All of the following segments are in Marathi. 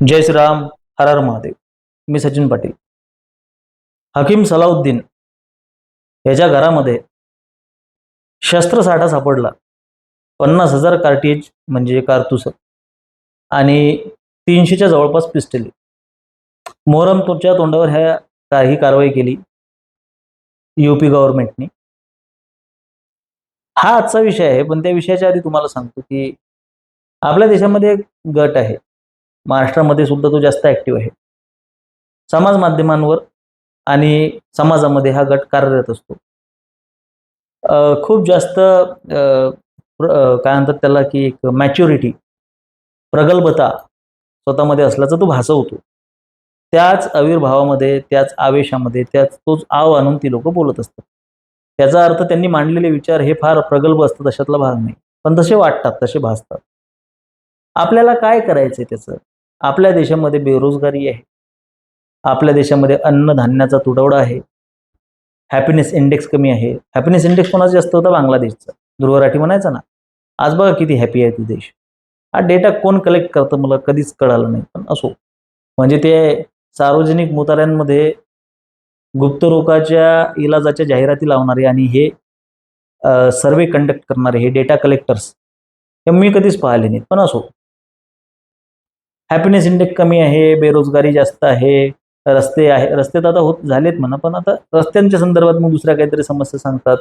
जय श्रीराम हर हर महादेव. मी सचिन पाटील. हकीम सलाउद्दीन याच्या घरामध्ये शस्त्रसाठा सापडला. पन्नास हजार कार्टेज म्हणजे कारतूस आणि तीनशेच्या जवळपास पिस्टली मोहरम तुमच्या तोंडावर ह्या काही कारवाई केली यूपी गव्हर्नमेंटने हा आजचा विषय आहे पण त्या विषयाच्या आधी तुम्हाला सांगतो की आपल्या देशामध्ये एक गट आहे. महाराष्ट्रामध्ये सुद्धा तो जास्त ॲक्टिव्ह आहे. समाज माध्यमांवर आणि समाजामध्ये हा गट कार्यरत असतो. खूप जास्त काय म्हणतात त्याला की एक मॅच्युरिटी प्रगल्भता स्वतःमध्ये असल्याचा तो भासवतो. त्याच आविर्भावामध्ये त्याच आवेशामध्ये त्याच तोच आव आणून ती लोक बोलत असतात. त्याचा अर्थ त्यांनी मांडलेले विचार हे फार प्रगल्भ असतात अशातला भाग नाही. पण तसे वाटतात तसे भासतात. आपल्याला काय करायचंय त्याचं? आपल्या देशामध्ये बेरोजगारी आहे. आपल्या देशामध्ये अन्नधान्याचा तुटवडा आहे. हॅपीनेस इंडेक्स कमी आहे. हॅपीनेस इंडेक्स कोणाचा जास्त होता? बांगलादेशचा. ध्रुव राठी म्हणायचा ना आज बघा किती हॅपी आहे तो देश. हा डेटा कोण कलेक्ट करतं मला कधीच कळालं नाही पण असो. म्हणजे ते सार्वजनिक मुताऱ्यांमध्ये गुप्तरोगाच्या इलाजाच्या जाहिराती लावणारे आणि हे सर्वे कंडक्ट करणारे हे डेटा कलेक्टर्स हे मी कधीच पाहिले नाहीत. पण असो. हॅपीनेस इंडेक्स कमी आहे बेरोजगारी जास्त आहे रस्ते आहे रस्ते तर आता होत झालेत म्हणा पण आता रस्त्यांच्या संदर्भात मग दुसऱ्या काहीतरी समस्या सांगतात.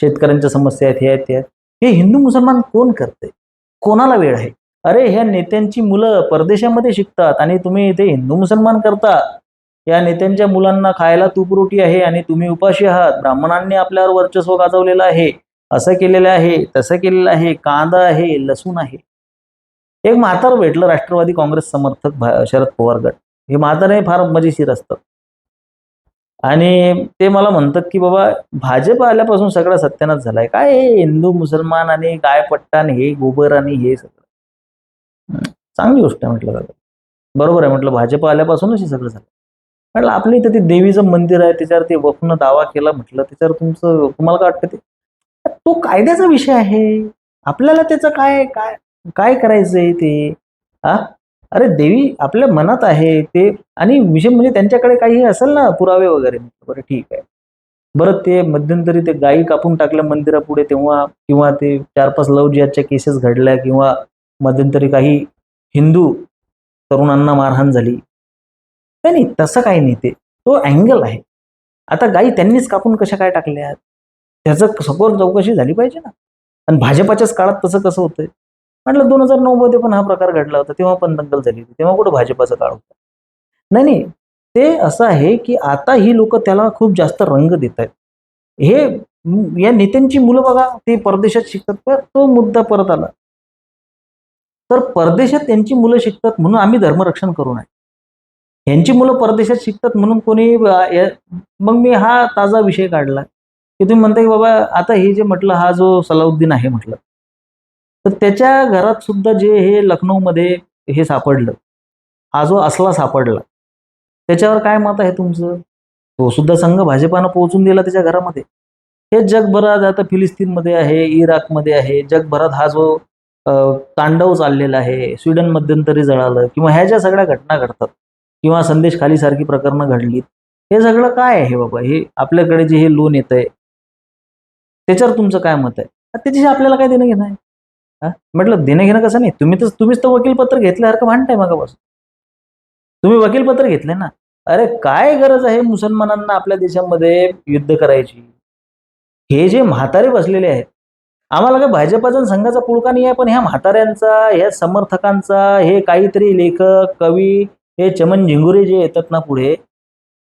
शेतकऱ्यांच्या समस्या आहेत हे आहेत ते आहेत. हे हिंदू मुसलमान कोण करते? कोणाला वेळ आहे? अरे ह्या नेत्यांची मुलं परदेशामध्ये शिकतात आणि तुम्ही इथे हिंदू मुसलमान करता. या नेत्यांच्या मुलांना खायला तूप रोटी आहे आणि तुम्ही उपाशी आहात. ब्राह्मणांनी आपल्यावर वर्चस्व गाजवलेलं आहे. असं केलेलं आहे तसं केलेलं आहे. कांदा आहे लसूण आहे. एक म्हातार भेटलं राष्ट्रवादी काँग्रेस समर्थक शरद पवार गट. हे म्हातारे फार मजेशीर असतात आणि ते मला म्हणतात की बाबा भाजप आल्यापासून सगळा सत्यानाश झालाय. काय हे हिंदू मुसलमान आणि गायपट्टान हे गोबर आणि हे सगळं? चांगली गोष्ट आहे म्हटलं दादा. बरोबर आहे म्हटलं भाजप आल्यापासूनच हे सगळं झालं. म्हटलं आपल्या इथं ते देवीचं मंदिर आहे त्याच्यावर ते वफनं दावा केला म्हटलं त्याच्यावर तुमचं तुम्हाला काय वाटतं ते? तो कायद्याचा विषय आहे. आपल्याला त्याचं काय काय काय करायचंय ते? हा अरे देवी आपल्या मनात आहे ते. आणि विषय म्हणजे त्यांच्याकडे काही असेल ना पुरावे वगैरे. बरं ठीक आहे. बरं ते मध्यंतरी ते गायी कापून टाकल्या मंदिरापुढे तेव्हा किंवा ते चार पाच लव जिहादच्या केसेस घडल्या किंवा मध्यंतरी काही हिंदू तरुणांना मारहाण झाली. नाही नाही तसं काही नाही ते. तो अँगल आहे. आता गायी त्यांनीच कापून कशा काय टाकल्या त्याचं सपोर चौकशी झाली पाहिजे ना. आणि भाजपाच्याच काळात तसं कसं होतंय? म्हटलं दोन हजार नऊ मध्ये पण हा प्रकार घडला होता तेव्हा पण दंगल झाली होती तेव्हा कुठं भाजपाचा काळ होता? नाही नाही. ते असं आहे की आता ही लोक त्याला खूप जास्त रंग देत आहेत. हे या नेत्यांची मुलं बघा ते परदेशात शिकतात तो मुद्दा परत आला. तर परदेशात त्यांची मुलं शिकतात म्हणून आम्ही धर्मरक्षण करू नये. यांची मुलं परदेशात शिकतात म्हणून कोणी मग मी हा ताजा विषय काढला की तुम्ही म्हणता की बाबा आता हे जे म्हटलं हा जो सलाउद्दीन आहे म्हटलं तर त्याच्या घरात सुद्धा जे हे लखनौमध्ये हे सापडलं हा जो असला सापडला त्याच्यावर काय मत आहे तुमचं? तो सुद्धा संघ भाजपानं पोहोचून दिला त्याच्या घरामध्ये. हे जगभरात आता फिलिस्तीनमध्ये आहे इराकमध्ये आहे जगभरात हा जो तांडव चाललेला आहे स्वीडन मध्यंतरी जळालं किंवा ह्या ज्या सगळ्या घटना घडतात किंवा संदेश खाली सारखी प्रकरणं घडलीत हे सगळं काय आहे बाबा? हे आपल्याकडे जे हे लोन येत आहे त्याच्यावर तुमचं काय मत आहे? त्याच्याशी आपल्याला काय देणं घेणं आहे? म्हटलं देणं घेणं कसं नाही? तुम्ही तर तुम्हीच तर वकीलपत्र घेतल्यासारखं म्हणताय मागापासून? तुम्ही वकीलपत्र घेतले ना? अरे काय गरज आहे मुसलमानांना आपल्या देशामध्ये युद्ध करायची? हे जे म्हातारे बसलेले आहेत आम्हाला काय भाजपाचा संघाचा पुळका नाही आहे? पण ह्या म्हाताऱ्यांचा ह्या समर्थकांचा हे काहीतरी लेखक कवी हे चमन झिंगुरे जे येतात ना पुढे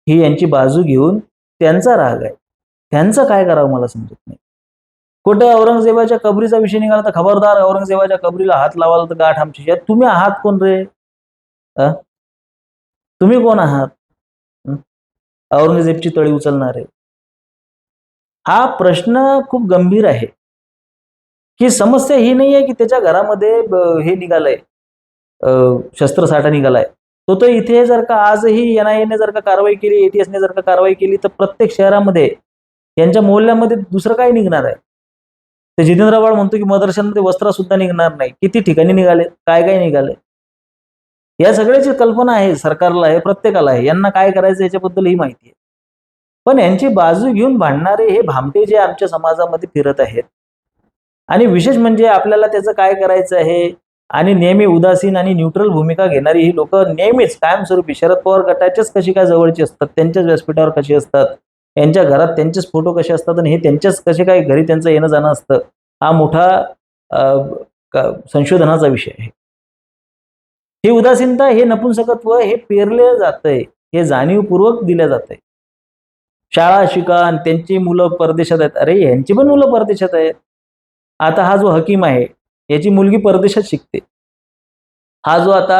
ही यांची बाजू घेऊन त्यांचा राग आहे. त्यांचं काय करावं मला समजत नाही. कुठे औरंगजेबाच्या कबरीचा विषय निघाला तर खबरदार औरंगजेबाच्या कबरीला हात लावाल तर गाठ आमची यात तुम्ही आहात कोण रे? अ? तुम्ही कोण आहात? औरंगजेबची तळी उचलणारे. हा प्रश्न खूप गंभीर आहे. की समस्या ही नाही आहे की त्याच्या घरामध्ये हे निघालंय. शस्त्रसाठा निघालाय. तो तर इथे जर का आजही एन आय जर का कारवाई केली एटीएसने जर का कारवाई केली तर प्रत्येक शहरामध्ये यांच्या मोहल्ल्यामध्ये दुसरं काय निघणार आहे. तर जितेंद्र आव्हाड म्हणतो की मदरशांमध्ये वस्त्र सुद्धा निघणार नाही. किती ठिकाणी निघाले? काय काय निघाले? या सगळ्याची कल्पना आहे सरकारला आहे प्रत्येकाला आहे. यांना काय करायचं याच्याबद्दल ही माहिती आहे. पण यांची बाजू घेऊन भांडणारे हे भामटे जे आमच्या समाजामध्ये फिरत आहेत आणि विशेष म्हणजे आपल्याला त्याचं काय करायचं आहे आणि नेहमी उदासीन आणि न्यूट्रल भूमिका घेणारी ही लोक नेहमीच कायमस्वरूपी शरद पवार गटाच्याच कशी काय जवळची असतात त्यांच्याच व्यासपीठावर कशी असतात यांच्या घरात त्यांचेच फोटो कसे असतात आणि हे त्यांच्याच कसे काय घरी त्यांचं येणं जाणं असतं हा मोठा अं, संशोधनाचा विषय आहे. ही उदासीनता हे नपुंसकत्व हे पेरले जातंय हे जाणीवपूर्वक दिलं जातंय. शाळा शिका आणि त्यांची मुलं परदेशात आहेत. अरे यांची पण मुलं परदेशात आहेत. आता हा जो हकीम आहे याची मुलगी परदेशात शिकते. हा जो आता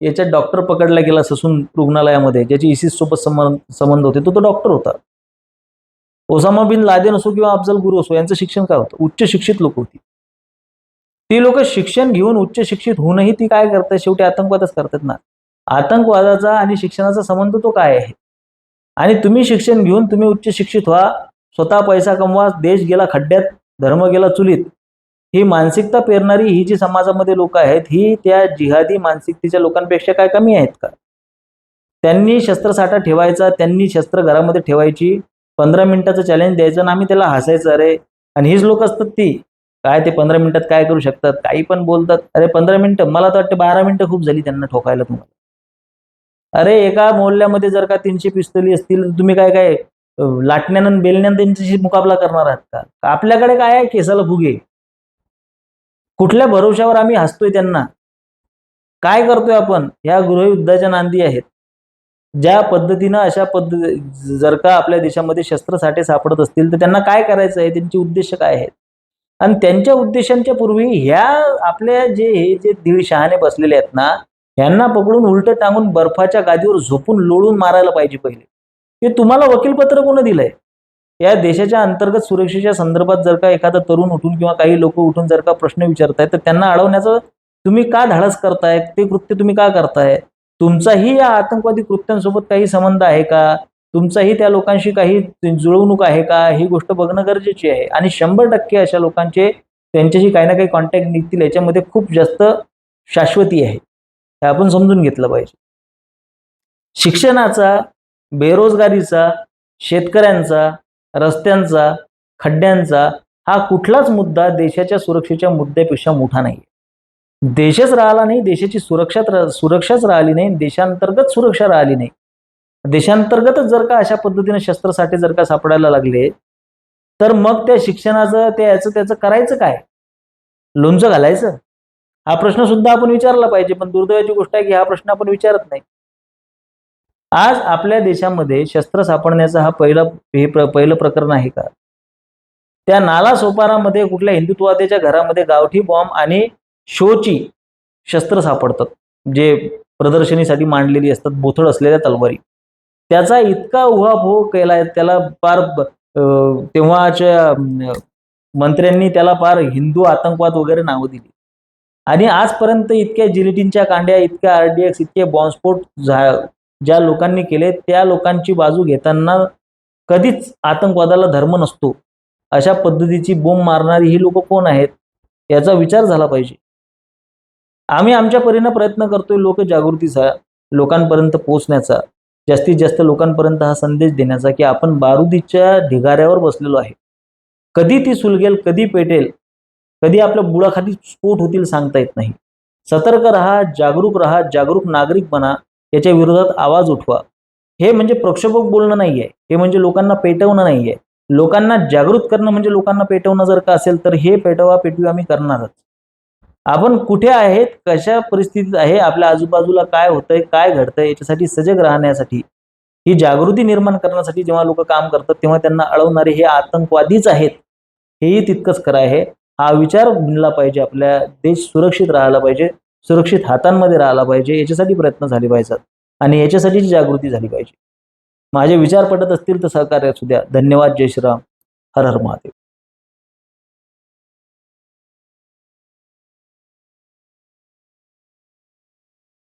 याच्यात डॉक्टर पकडला गेला ससून रुग्णालयामध्ये ज्याची इसिस सोबत संबंध संबंध होते तो तो डॉक्टर होता. ओसामा बिन लादेन असो किंवा अफजल गुरु असो यांचं शिक्षण काय होतं? उच्च शिक्षित लोक होती. ती लोक शिक्षण घेऊन उच्च शिक्षित होऊनही ती काय करतात? शेवटी आतंकवादच करतात ना. आतंकवादाचा आणि शिक्षणाचा संबंध तो काय आहे? आणि तुम्ही शिक्षण घेऊन तुम्ही उच्च शिक्षित व्हा स्वतः पैसा कमवा देश गेला खड्ड्यात धर्म गेला चुलीत. ही मानसिकता पेरणारी ही जी समाजामध्ये लोक आहेत ही त्या जिहादी मानसिकतेच्या लोकांपेक्षा काय कमी आहेत का? त्यांनी शस्त्रसाठा ठेवायचा त्यांनी शस्त्र घरामध्ये ठेवायची पंधरा मिनिटाचं चॅलेंज द्यायचं आणि आम्ही त्याला हसायचं अरे! आणि हीच लोक असतात ती. काय ते पंधरा मिनिटात काय करू शकतात? काही पण बोलतात. अरे पंधरा मिनिटं? मला तर वाटतं बारा मिनिटं खूप झाली त्यांना ठोकायला तुम्हाला. अरे एका मोहल्ल्यामध्ये जर का तीनशे पिस्तोली असतील तर तुम्ही काय काय लाटण्यानं बेलण्यानं त्यांच्याशी मुकाबला करणार आहात का? आपल्याकडे काय आहे? केसाला फुगे. कुठल्या भरोशावर आम्ही हसतोय त्यांना? काय करतोय आपण? या गृहयुद्धाच्या नांदी आहेत. ज्या पद्धतीनं अशा पद्धती जर का आपल्या देशामध्ये शस्त्रसाठे सापडत असतील तर त्यांना काय करायचं आहे? त्यांचे उद्देश काय आहेत? आणि त्यांच्या उद्देशांच्या पूर्वी ह्या आपल्या जे हे जे दीड शहाणे बसलेले आहेत ना यांना पकडून उलटं टांगून बर्फाच्या गादीवर झोपून लोळून मारायला पाहिजे पहिले. हे तुम्हाला वकीलपत्र कोण दिलंय? या देशाच्या अंतर्गत सुरक्षेच्या संदर्भात जर का एखादा तरुण उठून किंवा काही लोक उठून जर का प्रश्न विचारतायत तर त्यांना अडवण्याचं तुम्ही का धाडस करताय ते कृत्य तुम्ही का करताय तुमचाही या आतंकवादी कृत्यांसोबत काही संबंध आहे का? तुमचाही त्या लोकांशी काही जुळवणूक आहे का? ही गोष्ट बघणं गरजेची आहे. आणि शंभर टक्के अशा लोकांचे त्यांच्याशी काही ना काही कॉन्टॅक्ट निघतील याच्यामध्ये खूप जास्त शाश्वती आहे. हे आपण समजून घेतलं पाहिजे. शिक्षणाचा बेरोजगारीचा शेतकऱ्यांचा रस्त्यांचा खड्ड्यांचा हा कुठलाच मुद्दा देशाच्या सुरक्षेच्या मुद्द्यापेक्षा मोठा नाही देशच राहिला नाही देशाची सुरक्षा सुरक्षाच राहिली नाही देशांतर्गत सुरक्षा राहिली नाही. देशांतर्गतच जर का अशा पद्धतीने शस्त्रसाठे जर का सापडायला लागले तर मग त्या शिक्षणाचं त्या याचं त्याचं करायचं काय? लोणचं घालायचं? हा प्रश्न सुद्धा आपण विचारला पाहिजे पण दुर्दैवाची गोष्ट आहे की हा प्रश्न आपण विचारत नाही. आज आपल्या देशामध्ये शस्त्र सापडण्याचा हा पहिला हे पहिलं प्रकरण आहे का? त्या नाला सोपारामध्ये कुठल्या हिंदुत्ववाद्याच्या घरामध्ये गावठी बॉम्ब आणि शोची शस्त्र सापडतात जे प्रदर्शनीसाठी मांडलेली असतात बोथड असलेल्या तलवारी. त्याचा इतका उहापोह केलाय त्याला फार तेव्हाच्या मंत्र्यांनी त्याला फार हिंदू आतंकवाद वगैरे नावं दिली. आणि आजपर्यंत इतक्या जिलेटिनच्या कांड्या इतक्या आरडीएक्स इतके बॉम्बस्फोट झा ज्या लोकांनी केले त्या लोकांची बाजू घेताना कधीच आतंकवादाला धर्म नसतो. अशा पद्धतीची बोंब मारणारी ही लोक कोण आहेत याचा विचार झाला पाहिजे. आम्ही आमच्या परीनं प्रयत्न करतोय लोक जागृतीचा लोकांपर्यंत पोहोचण्याचा जास्तीत जास्त लोकांपर्यंत हा संदेश देण्याचा की आपण बारुदीच्या ढिगाऱ्यावर बसलेलो आहे. कधी ती सुलगेल कधी पेटेल कधी आपल्या बुळाखाली स्फोट होतील सांगता येत नाही. सतर्क राहा जागरूक राहा जागरूक नागरिक बना याच्या विरोधात आवाज उठवा. हे म्हणजे प्रक्षोभक बोलणं नाहीये हे म्हणजे लोकांना पेटवणं नाहीये. लोकांना जागृत करणं म्हणजे लोकांना पेटवणं जर का असेल तर हे पेटवा पेटवी आम्ही करणारच. आपण कुठे आहेत कशा परिस्थितीत आहे आपल्या आजूबाजूला काय होतंय काय घडतंय याच्यासाठी सजग राहण्यासाठी ही जागृती निर्माण करण्यासाठी जेव्हा लोक काम करतात तेव्हा त्यांना अडवणारे हे आतंकवादीच आहेत हेही तितकंच खरं आहे. हा विचार बनला पाहिजे आपल्या देश सुरक्षित राहायला पाहिजे सुरक्षित हातांमध्ये राहायला पाहिजे याच्यासाठी प्रयत्न झाले पाहिजेत आणि याच्यासाठीची जागृती झाली पाहिजे. माझे विचार पटत असतील तर सहकार्य असू द्या. धन्यवाद. जय श्रीराम. हर हर महादेव.